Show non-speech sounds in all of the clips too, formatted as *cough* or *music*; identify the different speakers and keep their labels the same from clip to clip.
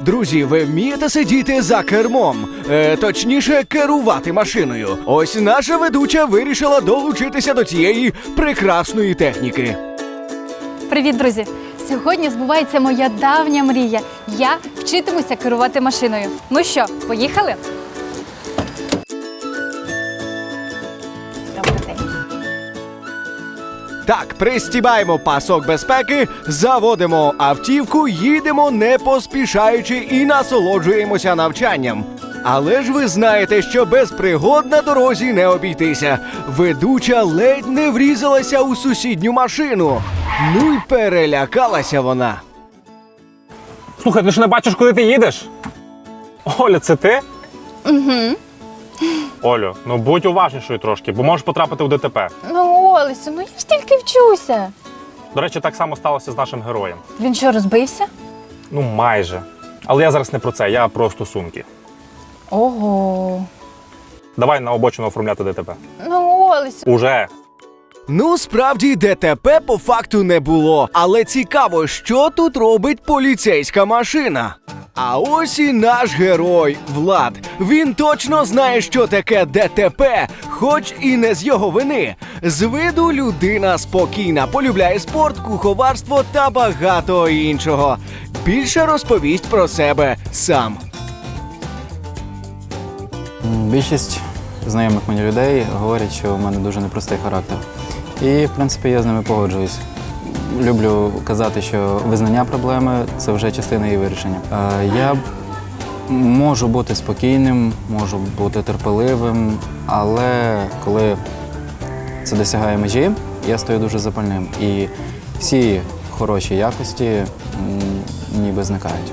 Speaker 1: Друзі, ви вмієте сидіти за кермом, е, точніше, керувати машиною. Ось наша ведуча вирішила долучитися до цієї прекрасної техніки.
Speaker 2: Привіт, друзі! Сьогодні збувається моя давня мрія. Я вчитимуся керувати машиною. Ну що, поїхали?
Speaker 1: Так, пристібаємо пасок безпеки, заводимо автівку, їдемо не поспішаючи і насолоджуємося навчанням. Але ж ви знаєте, що без пригод на дорозі не обійтися. Ведуча ледь не врізалася у сусідню машину. Ну й перелякалася вона.
Speaker 3: Слухай, ти ж не бачиш, куди ти їдеш? Оля, це ти? Угу. Олю, ну будь уважнішою трошки, бо можеш потрапити в ДТП.
Speaker 2: Ну, Олесю, ну я ж тільки вчуся.
Speaker 3: До речі, так само сталося з нашим героєм.
Speaker 2: Він що, розбився?
Speaker 3: Ну, майже. Але я зараз не про це, я про стосунки.
Speaker 2: Ого.
Speaker 3: Давай на обочину оформляти ДТП.
Speaker 2: Ну, Олесю.
Speaker 3: Уже.
Speaker 1: Ну, справді ДТП по факту не було, але цікаво, що тут робить поліцейська машина. А ось і наш герой Влад. Він точно знає, що таке ДТП, хоч і не з його вини. З виду людина спокійна, полюбляє спорт, куховарство та багато іншого. Більше розповість про себе сам.
Speaker 4: Більшість знайомих мені людей говорять, що у мене дуже непростий характер. І, в принципі, я з ними погоджуюсь. Люблю казати, що визнання проблеми це вже частина її вирішення. Е, Я можу бути спокійним, можу бути терпеливим, але коли це досягає межі, я стаю дуже запальним. І всі хороші якості ніби зникають.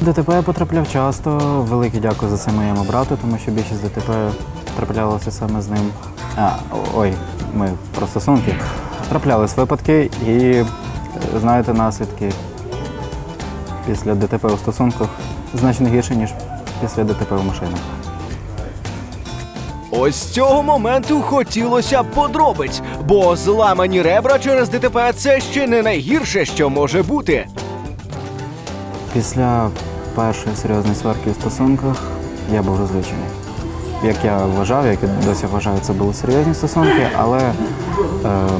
Speaker 4: ДТП я потрапляв часто. Велике дякую за це моєму брату, тому що більшість ДТП траплялося саме з ним. А, ой, ми про стосунки. Траплялись випадки і е, знаєте, наслідки після ДТП у стосунках значно гірше, ніж після ДТП в машинах.
Speaker 1: Ось з цього моменту хотілося б подробиць, бо зламані ребра через ДТП це ще не найгірше, що може бути.
Speaker 4: Після першої серйозної сварки у стосунках я був розлючений. Як я вважав, як і досі вважаю, це були серйозні стосунки, але е,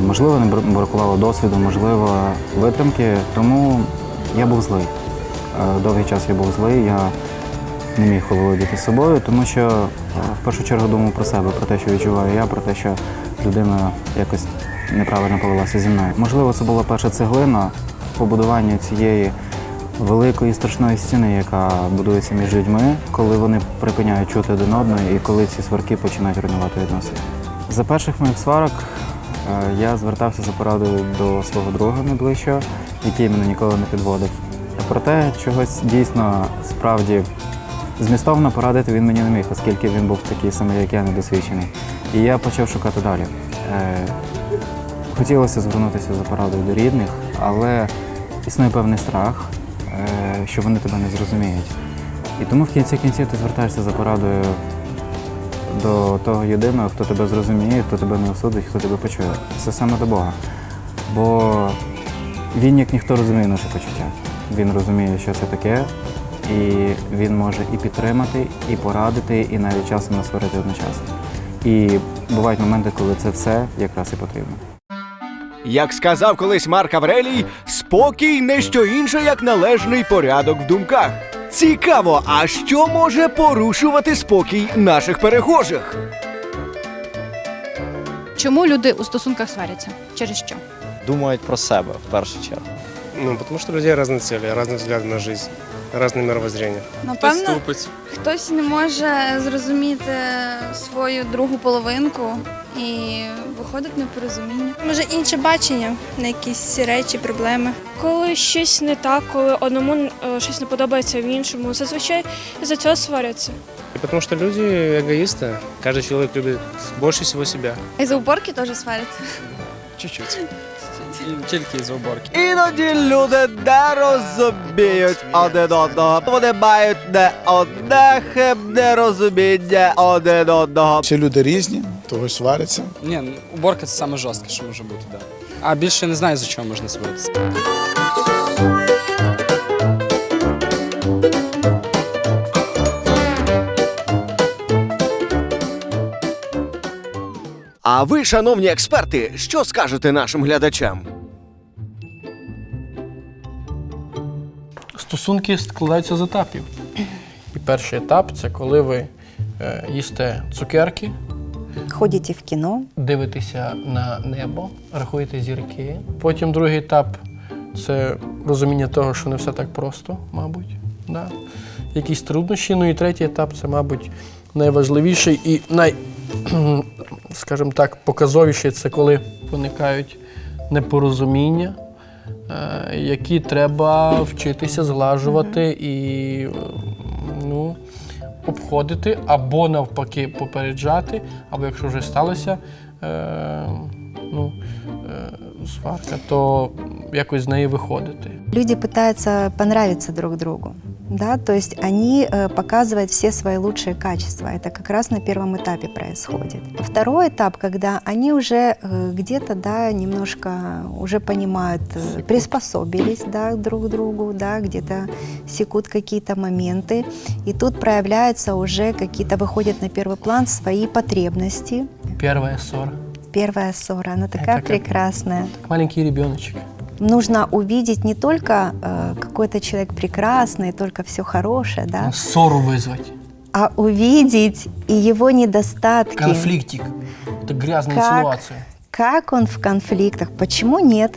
Speaker 4: можливо не бр- бракувало досвіду, можливо, витримки. Тому я був злий. Е, довгий час я був злий, я не міг володіти собою, тому що е, в першу чергу думав про себе, про те, що відчуваю я, про те, що людина якось неправильно повелася зі мною. Можливо, це була перша цеглина побудування цієї великої страшної стіни, яка будується між людьми, коли вони припиняють чути один одного і коли ці сварки починають руйнувати відносини. За перших моїх сварок е, я звертався за порадою до свого друга найближчого, який мене ніколи не підводив. Проте чогось дійсно справді змістовно порадити він мені не міг, оскільки він був такий самий, як я, недосвідчений. І я почав шукати далі. Е, Хотілося звернутися за порадою до рідних, але існує певний страх, що вони тебе не зрозуміють. І тому в кінці кінців ти звертаєшся за порадою до того єдиного, хто тебе зрозуміє, хто тебе не осудить, хто тебе почує. Це саме до Бога. Бо він, як ніхто, розуміє наші почуття. Він розуміє, що це таке, і він може і підтримати, і порадити, і навіть часом насварити одночасно. І бувають моменти, коли це все якраз і потрібно.
Speaker 1: Як сказав колись Марк Аврелій, спокій не що інше, як належний порядок в думках. Цікаво, а що може порушувати спокій наших перехожих?
Speaker 5: Чому люди у стосунках сваряться? Через що?
Speaker 6: думають про себе в першу чергу.
Speaker 7: Ну, потому что у людей разные цели, разные взгляды на жизнь, разное мировоззрение.
Speaker 8: Напевно, хтось не може зрозуміти свою другу половинку і виходить непорозуміння.
Speaker 9: Може інше бачення на якісь речі, проблеми.
Speaker 10: Коли щось не так, коли одному е, щось не подобається в іншому, зазвичай за цього сваряться.
Speaker 7: И потому что люди эгоисты, каждый человек любит больше всего себя.
Speaker 8: І за уборки теж сваряться.
Speaker 6: Чуть-чуть. Тільки з уборки.
Speaker 1: Іноді люди не розуміють один одного. Вони мають не одне хибне розуміння один одного.
Speaker 11: Всі люди різні, того сваряться.
Speaker 6: Ні, уборка це саме жорстке, що може бути, Да. А більше не знаю, за чого можна сваритися.
Speaker 1: А ви, шановні експерти, що скажете нашим глядачам?
Speaker 12: Стосунки складаються з етапів. І перший етап це коли ви е, їсте цукерки
Speaker 9: Ходите в кіно.
Speaker 12: дивитеся на небо, рахуєте зірки. Потім другий етап це розуміння того, що не все так просто, мабуть. Да. Якісь труднощі. Ну і третій етап це, мабуть, найважливіший і най, *clears throat* скажімо так, показовіший це коли виникають непорозуміння, е, які треба вчитися зглажувати і ну, обходити або навпаки попереджати, або якщо вже сталося е, ну, е, сварка, то якось з неї виходити.
Speaker 9: Люди пытаются понравиться друг другу. Да, то есть они э, показывают все свои лучшие качества. Это как раз на первом этапе происходит. Второй этап, когда они уже э, где-то, да, немножко уже понимают, э, приспособились, да, друг к другу, да, где-то секут какие-то моменты, и тут проявляются уже какие-то, выходят на первый план свои потребности.
Speaker 12: Перша ссора.
Speaker 9: Первая ссора, она такая
Speaker 12: как-
Speaker 9: прекрасная.
Speaker 12: Как маленький ребеночек.
Speaker 9: нужно увидеть не только э, какой-то человек прекрасный, только все хорошее, да,
Speaker 12: Ссору вызвать.
Speaker 9: а увидеть и его недостатки.
Speaker 12: Конфликтик. Это грязная
Speaker 9: Как?
Speaker 12: инсинуация.
Speaker 9: Как он в конфликтах, почему нет?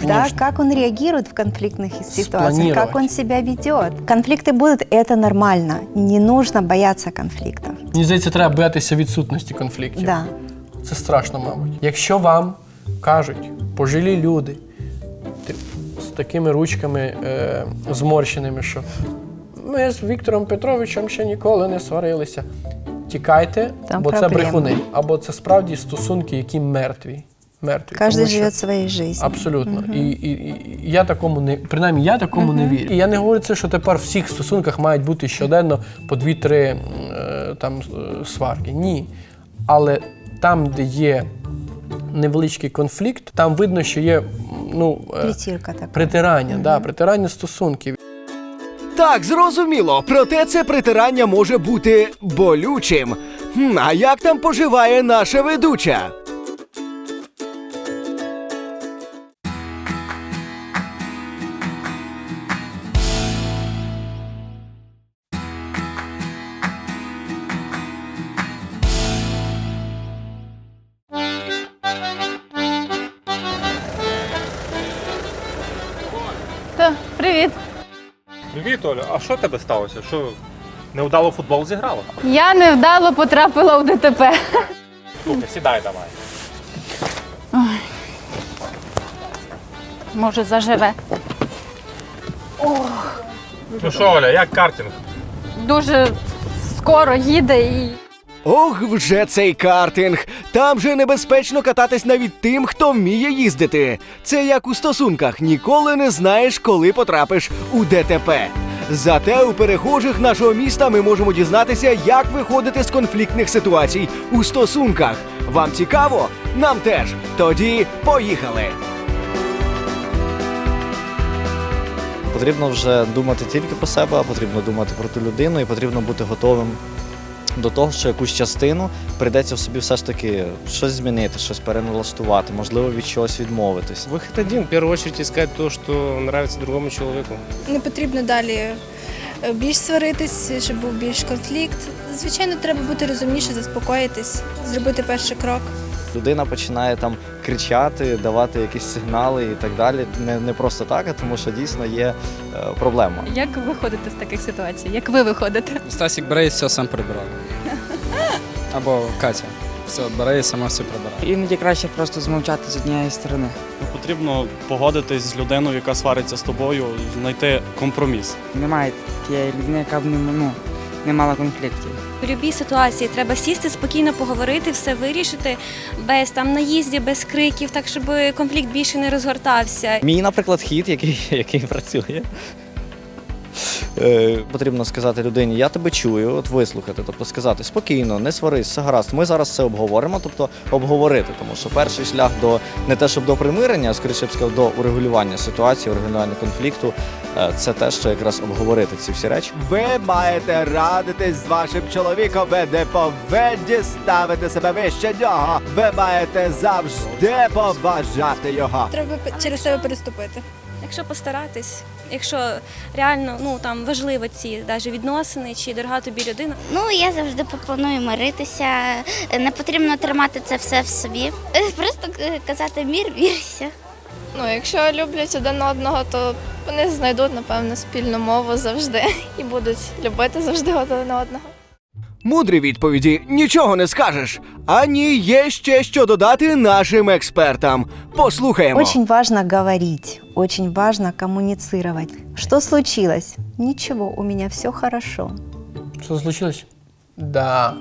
Speaker 9: Да,
Speaker 12: Конечно.
Speaker 9: как он реагирует в конфликтных ситуациях,
Speaker 12: Спланировать.
Speaker 9: как он себя ведет. Конфликты будут, это нормально. Не нужно бояться конфликтов.
Speaker 12: Мені здається, треба боятися відсутності конфліктів.
Speaker 9: Да.
Speaker 12: Це страшно, мабуть. Якщо вам кажуть пожилі люди з такими ручками е, зморщеними, що ми з Віктором Петровичем ще ніколи не сварилися. Тікайте,
Speaker 9: Там
Speaker 12: бо це брехуни. Або це справді стосунки, які мертві. мертві що-
Speaker 9: живет своей жизнью.
Speaker 12: Абсолютно. І, і, і я такому не принаймні я такому не вірю. І я не говорю це, що тепер в всіх стосунках мають бути щоденно по дві-три е, там е, сварки. Ні. Але там, де є невеличкий конфлікт, там видно, що є ну, е, притирання, да, притирання стосунків.
Speaker 1: Так, зрозуміло, проте це притирання може бути болючим. А як там поживає наша ведуча?
Speaker 3: Оля, а що тебе сталося? Що невдало футбол зіграла?
Speaker 2: Я невдало потрапила у ДТП.
Speaker 3: Слухай, сідай давай.
Speaker 2: Може, заживе.
Speaker 3: Ну що, Оля, як картинг?
Speaker 2: Дуже скоро їде і.
Speaker 1: Ох, вже цей картинг. Там же небезпечно кататись навіть тим, хто вміє їздити. Це як у стосунках, ніколи не знаєш, коли потрапиш у ДТП. Зате у перехожих нашого міста ми можемо дізнатися, як виходити з конфліктних ситуацій у стосунках. Вам цікаво? Нам теж. Тоді поїхали.
Speaker 13: Потрібно вже думати тільки про себе, потрібно думати про ту людину і потрібно бути готовим до того, що якусь частину прийдеться в собі все ж таки щось змінити, щось переналаштувати, можливо, від чогось відмовитись.
Speaker 7: Вихід один. В першу чергу, іскати те, що подобається другому чоловіку.
Speaker 10: Не потрібно далі е, більш сваритись, щоб був більш конфлікт. Звичайно, треба бути розумніше, заспокоїтись, зробити перший крок.
Speaker 13: Людина починає там кричати, давати якісь сигнали і так далі. Не, не просто так, а тому що дійсно є е, проблема.
Speaker 5: Як виходити з таких ситуацій? Як ви виходите?
Speaker 6: Стасік бере і все сам прибирає. *laughs* Або Катя. Все, бере і сама все прибирає.
Speaker 14: Іноді краще просто змовчати з однієї сторони.
Speaker 15: Потрібно погодитись з людиною, яка свариться з тобою, знайти компроміс.
Speaker 14: Немає тієї людини, яка б не, ну, не мала конфліктів.
Speaker 8: У будь-якій ситуації треба сісти, спокійно поговорити, все вирішити без там наїздів, без криків, так щоб конфлікт більше не розгортався.
Speaker 13: Мій, наприклад, хід, який, *laughs* який працює. Е, потрібно сказати людині, я тебе чую, от вислухати, тобто сказати спокійно, не сварись, все гаразд. Ми зараз це обговоримо, тобто обговорити, тому що перший шлях до не те, щоб до примирення, а скоріше б сказав, до урегулювання ситуації, урегулювання конфлікту, е, це те, що якраз обговорити ці всі речі.
Speaker 1: Ви маєте радитись з вашим чоловіком, ви не повинні ставити себе вище нього. Ви маєте завжди поважати його.
Speaker 10: Треба через себе переступити.
Speaker 8: Якщо постаратись, якщо реально ну там важливо ці навіть відносини чи дорога тобі людина,
Speaker 16: Ну, я завжди пропоную миритися. Не потрібно тримати це все в собі. Е, Просто е, казати мір, вірся.
Speaker 10: Ну, якщо люблять один одного, то вони знайдуть, напевно, спільну мову завжди *laughs* і будуть любити завжди один одного.
Speaker 1: Мудрі відповіді нічого не скажеш. А ні, є ще що додати нашим експертам. Послухаємо.
Speaker 9: Очень важно говорить, очень важно коммуницировать. Что случилось? Ничего, у меня все хорошо.
Speaker 12: Що случилось? Да.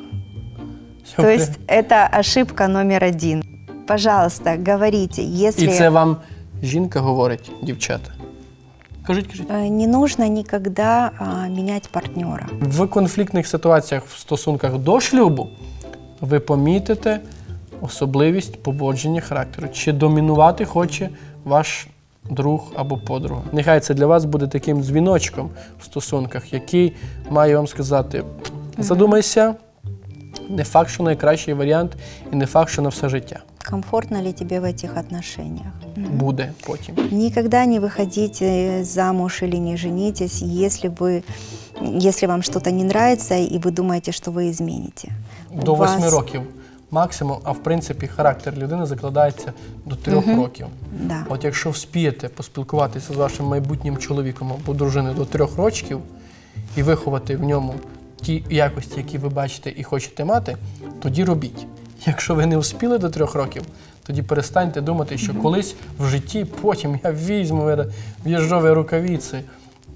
Speaker 9: То есть это ошибка номер один. Пожалуйста, говорите, если
Speaker 12: І це вам жінка говорить, дівчата. Кажіть, кажіть.
Speaker 9: э, не нужно никогда а, менять партнера.
Speaker 12: В конфліктних ситуаціях в стосунках до шлюбу ви помітите особливість поводження характеру, чи домінувати хоче ваш друг або подруга. Нехай це для вас буде таким дзвіночком в стосунках, який має вам сказати: задумайся, не факт, що найкращий варіант, і не факт, що на все життя
Speaker 9: Комфортно ли тебе в этих отношениях?
Speaker 12: буде потім.
Speaker 9: Никогда не выходите замуж или не женитесь, если вы, если вам что-то не нравится и вы думаете, что вы измените.
Speaker 12: До
Speaker 9: У вас-
Speaker 12: восьми років максимум, а в принципі характер людини закладається до трьох
Speaker 9: Мгм.
Speaker 12: років.
Speaker 9: Да.
Speaker 12: От якщо вспієте поспілкуватися з вашим майбутнім чоловіком або дружиною до трьох років і виховати в ньому ті якості, які ви бачите і хочете мати, тоді робіть. Якщо ви не успіли до трьох років, тоді перестаньте думати, що колись в житті потім я візьму в'їжджові рукавиці.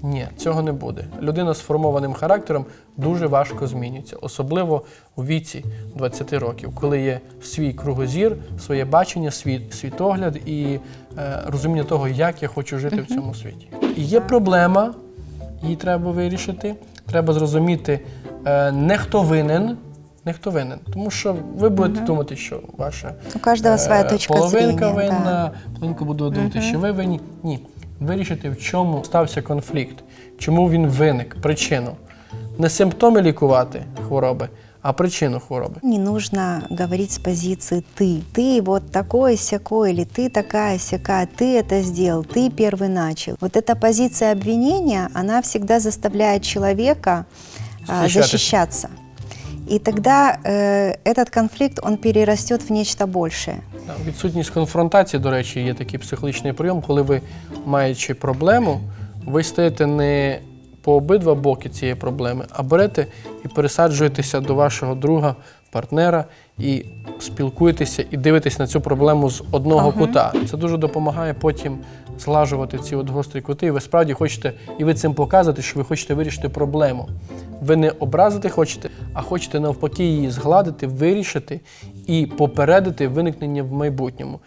Speaker 12: Ні, цього не буде. Людина з формованим характером дуже важко змінюється, особливо у віці 20 років, коли є свій кругозір, своє бачення, свій світогляд і е, розуміння того, як я хочу жити в цьому світі. І є проблема, її треба вирішити. Треба зрозуміти, е, не хто винен, не хто винен. Тому що ви будете думати, що ваша
Speaker 9: У своя
Speaker 12: е,
Speaker 9: точка
Speaker 12: половинка
Speaker 9: зрения.
Speaker 12: винна, половинка буде думати, що ви винні. Ні Вирішити, в чому стався конфлікт, чому він виник, причину. Не симптоми лікувати хвороби, а причину хвороби.
Speaker 9: Не нужно говорить с позиции «ты». Ты вот такой сякой, или ты такая сякая, ты это сделал, ты первый начал. Вот эта позиция обвинения, она всегда заставляет человека а,
Speaker 12: Защищаться.
Speaker 9: защищаться. И тогда э, этот конфликт, он перерастет в нечто большее.
Speaker 12: Відсутність конфронтації, до речі, є такий психологічний прийом, коли ви, маючи проблему, ви стаєте не по обидва боки цієї проблеми, а берете і пересаджуєтеся до вашого друга, партнера і спілкуєтеся і дивитесь на цю проблему з одного
Speaker 9: Ага.
Speaker 12: кута. Це дуже допомагає потім злажувати ці от гострі кути. І ви справді хочете, і ви цим показувати, що ви хочете вирішити проблему. Ви не образити хочете, а хочете навпаки її згладити, вирішити і попередити виникнення в майбутньому.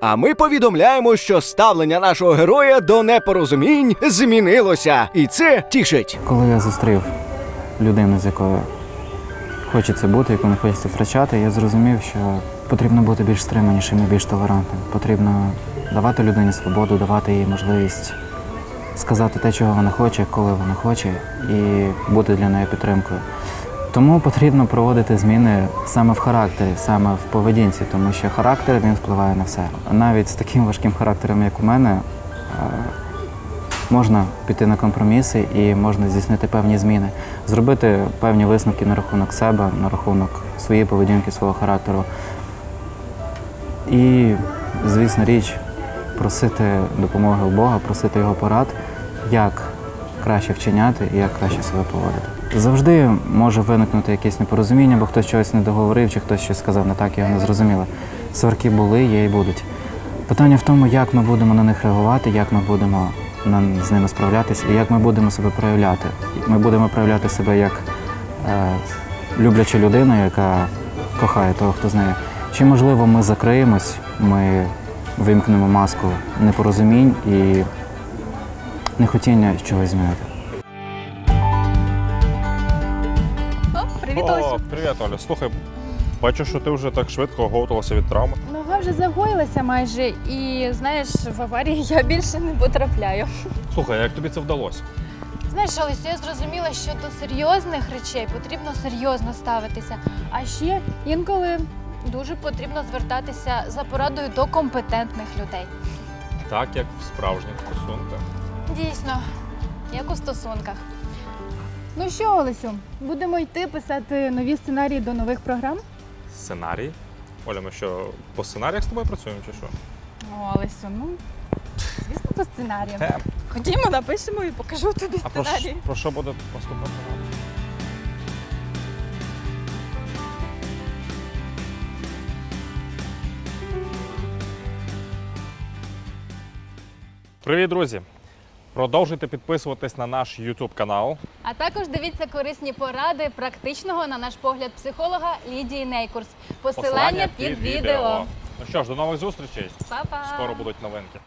Speaker 1: А ми повідомляємо, що ставлення нашого героя до непорозумінь змінилося, і це тішить.
Speaker 4: Коли я зустрів людину, з якою хочеться бути, яку не хочеться втрачати, я зрозумів, що потрібно бути більш стриманішим і більш толерантним. Потрібно давати людині свободу, давати їй можливість сказати те, чого вона хоче, коли вона хоче, і бути для неї підтримкою. Тому потрібно проводити зміни саме в характері, саме в поведінці, тому що характер він впливає на все. Навіть з таким важким характером, як у мене, е, можна піти на компроміси і можна здійснити певні зміни, зробити певні висновки на рахунок себе, на рахунок своєї поведінки, свого характеру. І, звісно, річ, просити допомоги у Бога, просити його порад, як краще вчиняти і як краще себе поводити. Завжди може виникнути якесь непорозуміння, бо хтось чогось не договорив, чи хтось щось сказав не так, його не зрозуміли. Сварки були, є і будуть. Питання в тому, як ми будемо на них реагувати, як ми будемо на- з ними справлятися і як ми будемо себе проявляти. Ми будемо проявляти себе як е, любляча людина, яка кохає того, хто з нею. Чи можливо ми закриємось, ми вимкнемо маску непорозумінь і нехотіння чогось змінити.
Speaker 2: О, привіт,
Speaker 3: Оля. Слухай, бачу, що ти вже так швидко оговталася від травми.
Speaker 2: Нога вже загоїлася майже, і знаєш, в аварії я більше не потрапляю.
Speaker 3: Слухай, як тобі це вдалося?
Speaker 2: Знаєш, Олесю, я зрозуміла, що до серйозних речей потрібно серйозно ставитися. А ще інколи дуже потрібно звертатися за порадою до компетентних людей.
Speaker 3: Так, як в справжніх стосунках.
Speaker 2: Дійсно, як у стосунках. Ну що, Олесю, будемо йти писати нові сценарії до нових програм?
Speaker 3: Сценарій? Оля, ми що, по сценаріях з тобою працюємо чи що?
Speaker 2: О, Олесю, ну звісно, по сценаріям.
Speaker 3: Е.
Speaker 2: Ходімо, напишемо і покажу тобі
Speaker 3: А про,
Speaker 2: сценарій.
Speaker 3: про що буде поступати? Привіт, друзі! Продовжуйте підписуватись на наш YouTube канал.
Speaker 2: А також дивіться корисні поради практичного, на наш погляд, психолога Лідії Нейкурс. Посилання, під, відео.
Speaker 3: Ну що ж, до нових зустрічей.
Speaker 2: Па-па!
Speaker 3: Скоро будуть новинки.